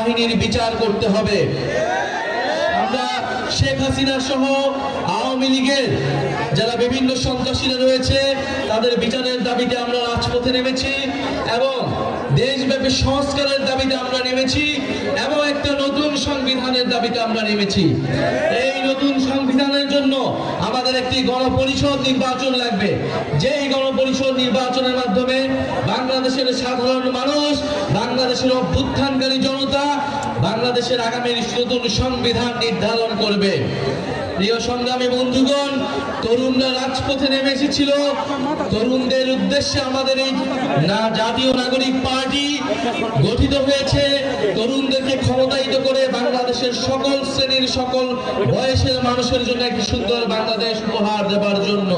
বাহিনীর বিচার করতে হবে। আমরা শেখ হাসিনা সহ আওয়ামী লীগের যারা বিভিন্ন সন্ত্রাসীরা রয়েছে, তাদের বিচারের দাবিতে আমরা রাজপথে নেমেছি এবং দেশব্যাপী সংস্কারের দাবিতে আমরা নেমেছি এবং একটা নতুন সংবিধানের দাবিতে আমরা নেমেছি। এই নতুন সংবিধানের জন্য আমাদের একটি গণপরিষদ নির্বাচন লাগবে। যেই গণপরিষদ নির্বাচনের মাধ্যমে বাংলাদেশের সাধারণ মানুষ, বাংলাদেশের অভ্যুত্থানকারী জনতা, বাংলাদেশের আগামী নতুন সংবিধান নির্ধারণ করবে। প্রিয় সংগ্রামী বন্ধুগণ, তরুণরা রাজপথে নেমে এসেছিল। তরুণদের উদ্দেশ্যে আমাদের এই না জাতীয় নাগরিক পার্টি গঠিত হয়েছে। তরুণদেরকে ক্ষমতায়িত করে বাংলাদেশের সকল শ্রেণির সকল বয়সের মানুষের জন্য একটি সুন্দর বাংলাদেশ উপহার দেওয়ার জন্য।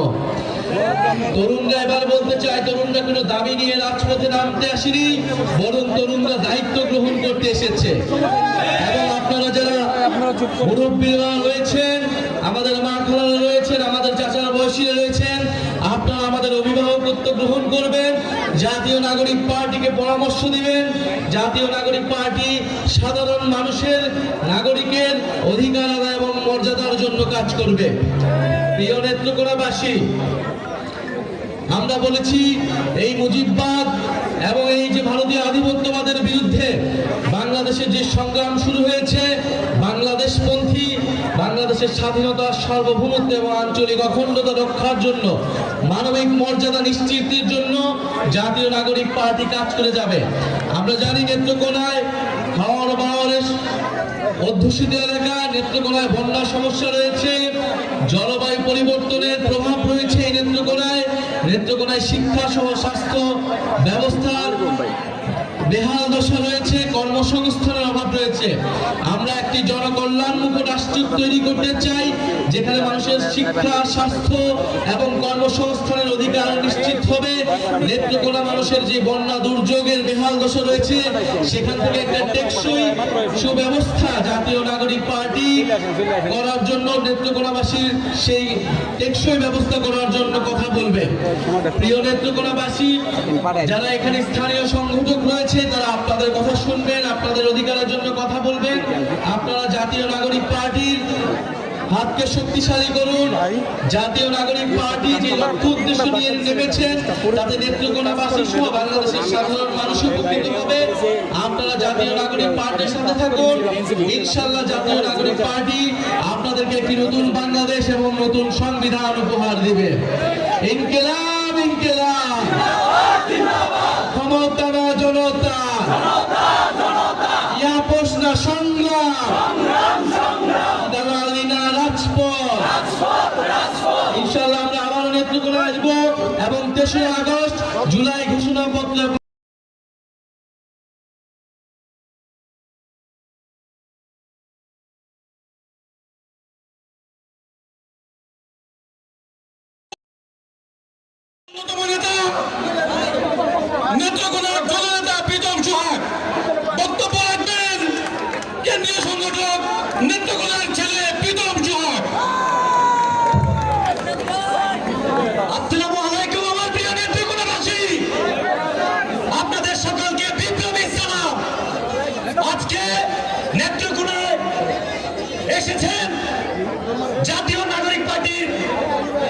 তরুণরা এবার বলতে চায়, তরুণরা কোনো দাবি নিয়ে রাজপথে নামতে আসেনি, বরং তরুণরা দায়িত্ব গ্রহণ করতে এসেছে। এবং আপনারা যারা মুরব্বীরা রয়েছেন আমাদের মা খালারা রয়েছেন আমাদের চাচারা বয়সীরা রয়েছেন আপনারা আমাদের অভিভাবকত্ব গ্রহণ করবেন। জাতীয় নাগরিক পার্টিকে পরামর্শ দিবেন। জাতীয় নাগরিক পার্টি সাধারণ মানুষের, নাগরিকের অধিকার আদায় এবং মর্যাদার জন্য কাজ করবে। প্রিয় নেত্রকোনাবাসী আমরা বলেছি, এই মুজিববাদ এবং এই যে ভারতীয় আধিপত্যবাদের বিরুদ্ধে বাংলাদেশের যে সংগ্রাম শুরু হয়েছে, বাংলাদেশপন্থী, বাংলাদেশের স্বাধীনতা সার্বভৌমত্ব এবং আঞ্চলিক অখণ্ডতা রক্ষার জন্য, মানবিক মর্যাদা নিশ্চিতের জন্য জাতীয় নাগরিক পার্টি কাজ করে যাবে। আমরা জানি নেত্রকোনায় খাওয়ার বাওয়ারের অধ্যুষিত এলাকায় নেত্রকোনায় বন্যা সমস্যা রয়েছে, জলবায়ু পরিবর্তনের প্রভাব রয়েছে এই নেত্রকোনায়। নেত্রকোনায় শিক্ষা সহ স্বাস্থ্য ব্যবস্থার বেহাল দশা রয়েছে, কর্মসংস্থানের অভাব রয়েছে। আমরা একটি জনকল্যাণমুখ রাষ্ট্র তৈরি করতে চাই, যেখানে মানুষের শিক্ষা, স্বাস্থ্য এবং কর্মসংস্থানের অধিকার নিশ্চিত হবে। নেত্রকোনা মানুষের যে বন্যা দুর্যোগের বেহাল দশা রয়েছে, সেখান থেকে একটা টেকসই সুব্যবস্থা জাতীয় নাগরিক পার্টি করার জন্য নেত্রকোনাবাসীর সেই টেকসই ব্যবস্থা করার জন্য কথা বলবে। প্রিয় নেত্রকোনাবাসী, যারা এখানে স্থানীয় সংগঠক রয়েছে তারা আপনাদের কথা শুনবেন, আপনাদের অধিকারের জন্য কথা বলবেন। আপনারা জাতীয় নাগরিক পার্টির হাতকে শক্তিশালী করুন। জাতীয় নাগরিক পার্টি যে লক্ষ্য উদ্দেশ্য নিয়ে নেমেছেন, তাতে নেত্রকোনাবাসী সহ বাংলাদেশের সাধারণ মানুষ উপকৃত হবে। আপনারা জাতীয় নাগরিক পার্টির সাথে থাকুন। ইনশাল্লাহ জাতীয় নাগরিক পার্টি আপনাদেরকে একটি নতুন বাংলাদেশ এবং নতুন সংবিধান উপহার দিবে। ইনকেলাব ইনকেলাব। ক্ষমতা না জনতা ইয়া প্রশ্ন সংগ্রাম দালালি না রাজপথ ইনশাল্লাহ আমরা আবারও নেতৃত্ব আসব এবং তেসরা আগস্ট জুলাই ঘোষণাপত্র অন্যতম নেতা নেত্রকোনার দলনেতা প্রীতম সোহাগ বক্তব্য রাখবেন কেন্দ্রীয় সংগঠক নেত্রকোনার ছেলে প্রীতম সোহাগ আসসালামু আলাইকুম আমার প্রিয় নেত্রকোনাবাসী আপনাদের সকলকে বিপ্লবী সালাম আজকে নেত্রকোনায় এসেছেন জাতীয় নাগরিক পার্টির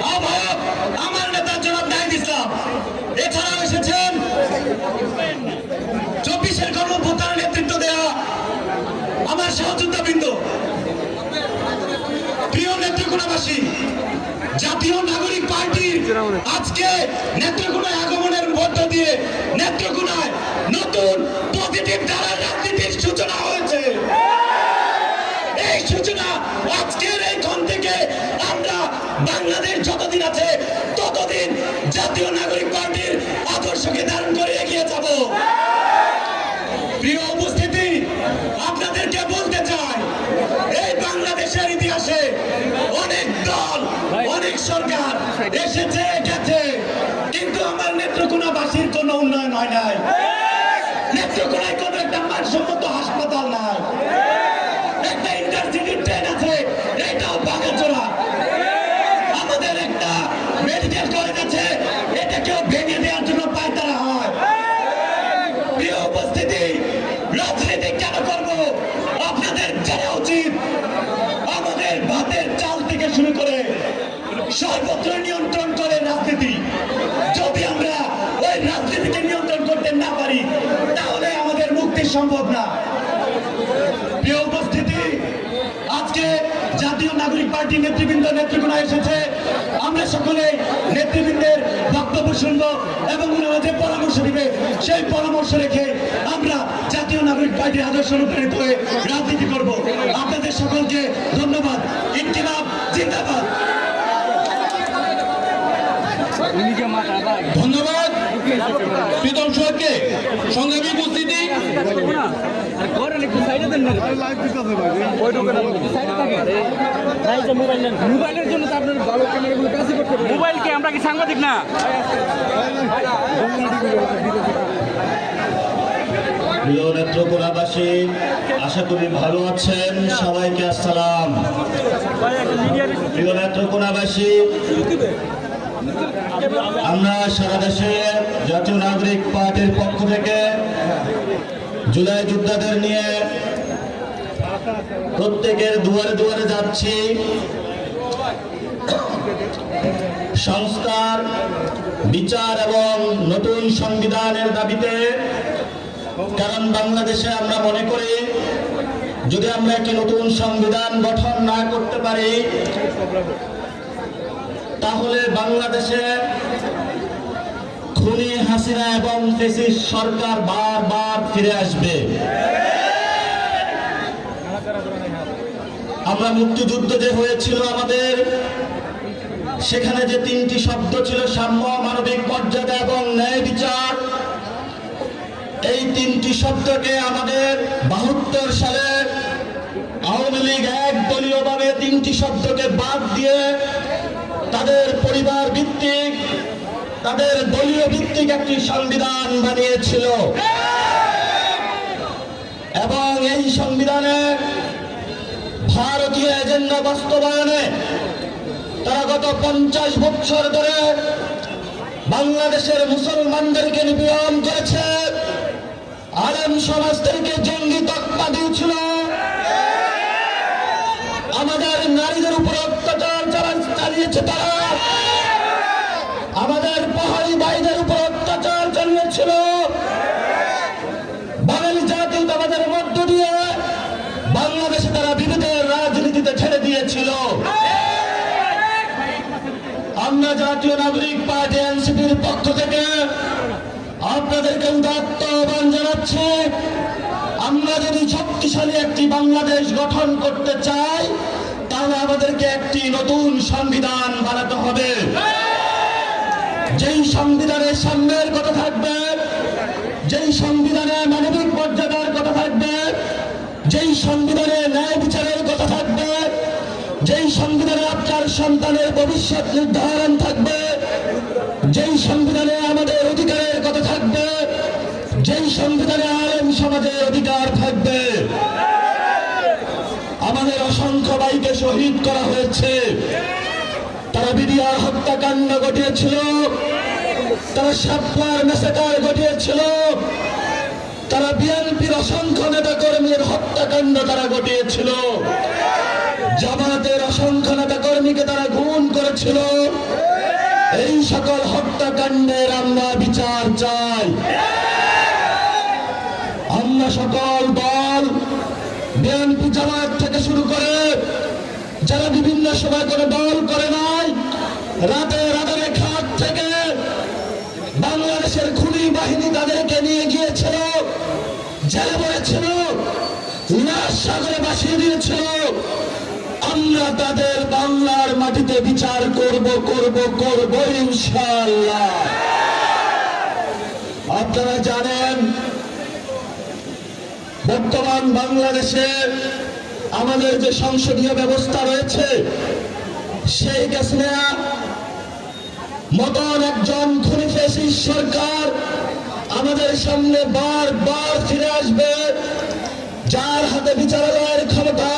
আহ্বায়ক আমার নেতা জনাব নাহিদ ইসলাম এছাড়াও এসেছেন চব্বিশের কর্মভূতার নেতৃত্ব দেওয়া আমার সহযোদ্ধা প্রিয় নেত্রকোনাবাসী, জাতীয় নাগরিক পার্টির আজকে নেত্রকোনায় আগমনের মধ্য দিয়ে নেত্রকোনায় নতুন পজিটিভ ধারার রাজনীতির সূচনা হয়েছে। হয় নাই? নেত্রকোনায় কোনো একটা মানসম্মত হাসপাতাল নাই। একটা ইন্টারসিটি ট্রেন আছে, এটাও বাগাচোরা আমাদের একটা মেডিকেল কলেজ আছে, এটাকেও ভেঙে দেওয়ার জন্য পায়তারা হয় প্রিয় উপস্থিতি রাজনীতি কেন করব প্রিয় উপস্থিতি আজকে জাতীয় নাগরিক পার্টি নেতৃবৃন্দ নেতৃগুণা এসেছে। আমরা সকলে নেতৃবৃন্দের বক্তব্য শুনব এবং ওনারা যে পরামর্শ দিবে সেই পরামর্শ রেখে আমরা জাতীয় নাগরিক পার্টির আদর্শ অনুপ্রাণিত হয়ে রাজনীতি করব। আপনাদের সকলকে ধন্যবাদ। ইনকিলাব জিন্দাবাদ। ধন্যবাদ। সোহাগকে সংগ্রামী উপস্থিতি? মোবাইলের জন্য তো আপনার ভালো ক্যামেরাগুলো কাছে করতে মোবাইল কি? আমরা কি সাংবাদিক না? প্রিয় নেত্রকোনাবাসী আশা করি ভালো আছেন। সবাইকে আসসালাম। প্রিয় নেত্রকোনাবাসী আমরা সারা দেশে জাতীয় নাগরিক পার্টির পক্ষ থেকে জুলাই যোদ্ধাদের নিয়ে প্রত্যেকের দুয়ারে দুয়ারে যাচ্ছি। সংস্কার, বিচার এবং নতুন সংবিধানের দাবিতে, কারণ বাংলাদেশে আমরা মনে করি, যদি আমরা একটি নতুন সংবিধান গঠন না করতে পারি, তাহলে বাংলাদেশে খুনি হাসিনা এবং ফেসিস সরকার বারবার ফিরে আসবে। আমরা মুক্তিযুদ্ধ যে হয়েছিল আমাদের, সেখানে যে তিনটি শব্দ ছিল, সাম্য, মানবিক মর্যাদা এবং ন্যায় বিচার, এই তিনটি শব্দকে আমাদের বাহাত্তর সালে আওয়ামী লীগ এক দলীয়ভাবে তিনটি শব্দকে বাদ দিয়ে তাদের পরিবার ভিত্তিক তাদের দলীয় ভিত্তিক একটি সংবিধান বানিয়েছিল। এবং এই সংবিধানে ভারতীয় এজেন্ডা বাস্তবায়নে তারা গত পঞ্চাশ বছর ধরে বাংলাদেশের মুসলমানদেরকে নিপীড়ন করেছে, আলেম সমাজদেরকে জঙ্গি তকমা দিয়েছিল। আমাদের নারীদের উপর অত্যাচার চালা- চালিয়েছে তারা আমাদের পাহাড়ি ভাইদের উপর অত্যাচার চালিয়েছিল বাঙালি জাতীয়তাবাদের মধ্য দিয়ে বাংলাদেশে তারা বিভেদের রাজনীতিতে ছেড়ে দিয়েছিল আমরা জাতীয় নাগরিক পার্টি এনসিপির পক্ষ থেকে আপনাদেরকে উদাত্ত আহ্বান জানাচ্ছি, আমরা যদি শক্তিশালী একটি বাংলাদেশ গঠন করতে চাই, তাহলে আমাদেরকে একটি নতুন সংবিধান বানাতে হবে। যেই সংবিধানের সাম্যের কথা থাকবে, যেই সংবিধানে মানবিক মর্যাদার কথা থাকবে, যেই সংবিধানে সন্তানের ভবিষ্যৎ নির্ধারণ থাকবে। যেই সংবিধানে আমাদের অধিকারের কথা থাকবে, যেই সংবিধানে আলেম সমাজের অধিকার থাকবে। আমাদের অসংখ্য ভাইকে শহীদ করা হয়েছে। তারা বিডিআর হত্যাকাণ্ড ঘটিয়েছিল। তারা সাপ্লার মেসাকার ঘটিয়েছিল। তারা বিএনপির অসংখ্য নেতা কর্মীর হত্যাকাণ্ড তারা ঘটিয়েছিল। জামাতের অসংখ্য নেতা কর্মীকে তারা গুণ করেছিল। এই সকল হত্যাকাণ্ডের আমরা বিচার চাই। আমরা সকল দল বিএনপি জামাত থেকে শুরু করে যারা বিভিন্ন সময় করে দল করে নাই, রাতে রাতের ঘাট থেকে বাংলাদেশের খুনি বাহিনী তাদেরকে নিয়ে গিয়েছিল, জেলে বলেছিল লাশ সাগরে বাসিয়ে দিয়েছিল। আমরা তাদের বাংলার মাটিতে বিচার করব করব করব, ইনশাআল্লাহ। আপনারা জানেন, বর্তমান বাংলাদেশে আমাদের যে সংসদীয় ব্যবস্থা রয়েছে, সেই হাসিনা মতন একজন খুনিফেসি সরকার আমাদের সামনে বারবার ফিরে আসবে, যার হাতে বিচারালয়ের ক্ষমতা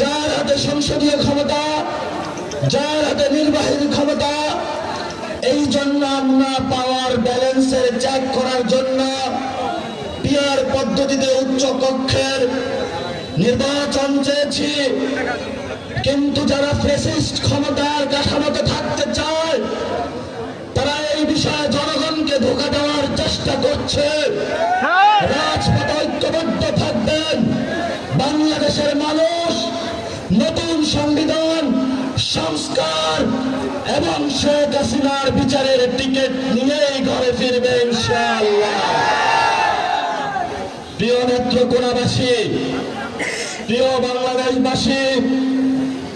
যার হাতে সংসদীয় ক্ষমতা যার হাতে নির্বাহীর ক্ষমতা এই জন্য আমরা পাওয়ার ব্যালেন্সের চেক করার জন্য পিয়ার পদ্ধতিতে উচ্চ কক্ষের নির্বাচন চেয়েছি। কিন্তু যারা ফেসিস্ট ক্ষমতার কাঠামোতে থাকতে চায় তারা এই বিষয়ে জনগণকে ধোকা দেওয়ার চেষ্টা করছে। রাজপথ ঐক্যবদ্ধ থাকবেন। বাংলাদেশের মানুষ নতুন সংবিধান, সংস্কার এবং শেখ হাসিনার বিচারের টিকিট নিয়েই ঘরে ফিরবে প্রিয় নেত্রকোনাবাসী প্রিয় বাংলাদেশবাসী,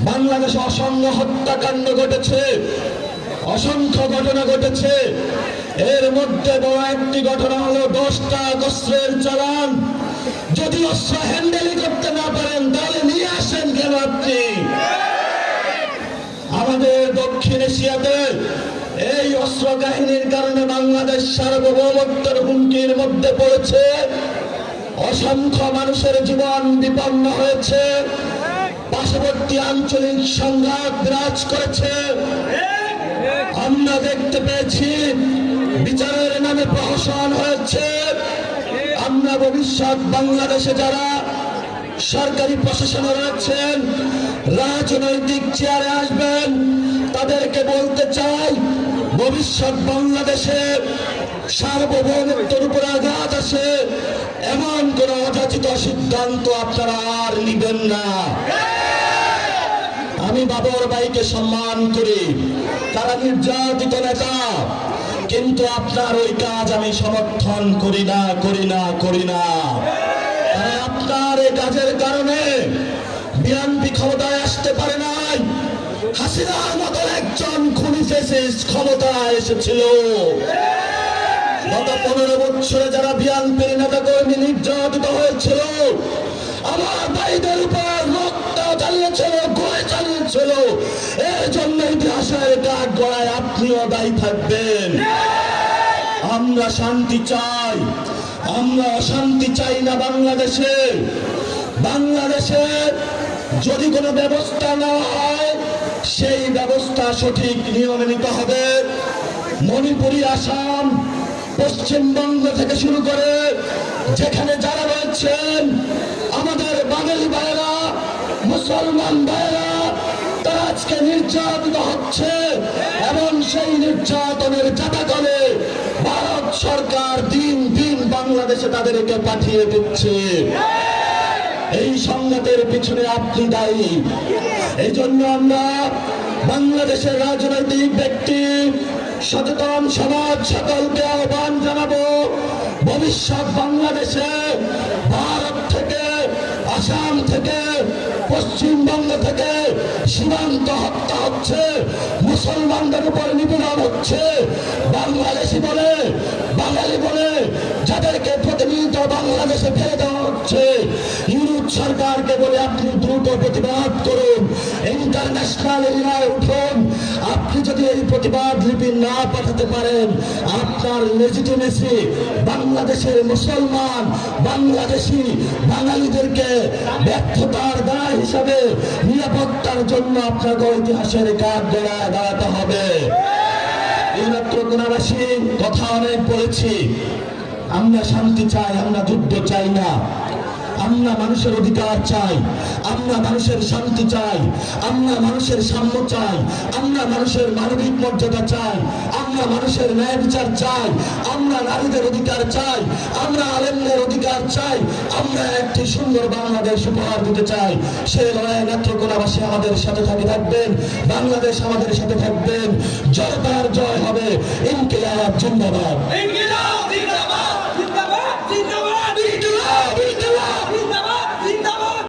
বাংলাদেশে অসংখ্য হত্যাকাণ্ড ঘটেছে, অসংখ্য ঘটনা ঘটেছে। এর মধ্যে বড় একটি ঘটনা হলো দশটা অস্ত্রের চালান। যদি অস্ত্র হ্যান্ডেলই করতে না পারেন এশিয়াতে এই অস্ত্র কাহিনীর কারণে বাংলাদেশ সার্বভৌমত্বের হুমকির মধ্যে পড়েছে। অসংখ্য মানুষের জীবন বিপন্ন হয়েছে। পার্শ্ববর্তী আঞ্চলিক সংঘাত বিরাজ করেছে। আমরা দেখতে পেয়েছি, বিচারের নামে প্রহসন হয়েছে। আমরা ভবিষ্যৎ বাংলাদেশে যারা সরকারি প্রশাসনে রয়েছেন রাজনৈতিক চেয়ারে আসবেন, তাদেরকে বলতে চাই, ভবিষ্যৎ বাংলাদেশে সার্বভৌমত্বের উপর আঘাত আসে, এমন কোন অযাচিত সিদ্ধান্ত আপনারা আর নিবেন না। আমি বাবর ভাইকে সম্মান করি, তারা নির্যাতিত নেতা, কিন্তু আপনার ওই কাজ আমি সমর্থন করি না করি না করি না। কাজের কারণে বিএনপি ক্ষমতায় আসতে পারে নাই। হাসিনার মতো একজন খুনি ক্ষমতায় এসেছিল। গত পনেরো বছরে যারা বিএনপির নেতা কর্মী নির্যাতিত হয়েছিল, আমার ভাইদের উপর রক্ত চালিয়েছিল গুলি চালিয়েছিল। এর জন্য ইতিহাসের কাঠ গড়ায় আপনিও দায়ী থাকবেন। আমরা শান্তি চাই। আমরা অশান্তি চাই না বাংলাদেশে। বাংলাদেশে যদি কোনো ব্যবস্থা না হয়, সেই ব্যবস্থা সঠিক নিয়মে নিতে হবে। মণিপুরি, আসাম, পশ্চিমবঙ্গ থেকে শুরু করে যেখানে যারা রয়েছেন, আমাদের বাঙালি ভাইয়েরা, মুসলমান ভাইয়েরা, তারা আজকে নির্যাতিত হচ্ছে এবং সেই নির্যাতনের জাতাকলে ভারত সরকার দিন বাংলাদেশে তাদেরকে পাঠিয়ে দিচ্ছে। এই সংঘাতের পিছনে আপনি দায়ী। এই জন্য আমরা বাংলাদেশের রাজনৈতিক ব্যক্তি, সচেতন সমাজ সকলকে আহ্বান জানাব। ভবিষ্যৎ বাংলাদেশে আসাম থেকে পশ্চিমবঙ্গ থেকে সীমান্ত হত্যা হচ্ছে, মুসলমানদের উপর নিপীড়ন হচ্ছে। বাংলাদেশি বলে, বাঙালি বলে যাদেরকে প্রতিনিয়ত বাংলাদেশে ফেলে দেওয়া হচ্ছে সরকারকে বলে আপনি দ্রুত প্রতিবাদ করুন। ইন্টারন্যাশনাল এরিয়ায় উঠুন। আপনি যদি এই প্রতিবাদ লিপি না পাঠাতে পারেন, আপনার লেজিটিমেসি বাংলাদেশের মুসলমান, বাংলাদেশি বাঙালিদেরকে ব্যর্থতার দায় হিসাবে নিরাপত্তার জন্য আপনাকে ইতিহাসের কাঠ গড়ায় দাঁড়াতে হবে। কথা অনেক বলেছি। আমরা শান্তি চাই, আমরা যুদ্ধ চাই না। আমরা মানুষের অধিকার চাই, আমরা মানুষের শান্তি চাই, আমরা মানুষের সাম্য চাই, আমরা মানুষের মানবিক মর্যাদা চাই, আমরা মানুষের ন্যায় বিচার চাই, আমরা নারীদের অধিকার চাই, আমরা আলেমদের অধিকার চাই, আমরা একটি সুন্দর বাংলাদেশ উপহার দিতে চাই। সেই লড়াই নেত্রকোনাবাসী আমাদের সাথে থাকে থাকবেন, বাংলাদেশ আমাদের সাথে থাকবেন। জয় তার জয় হবে। ইনকিলাব জিন্দাবাদ।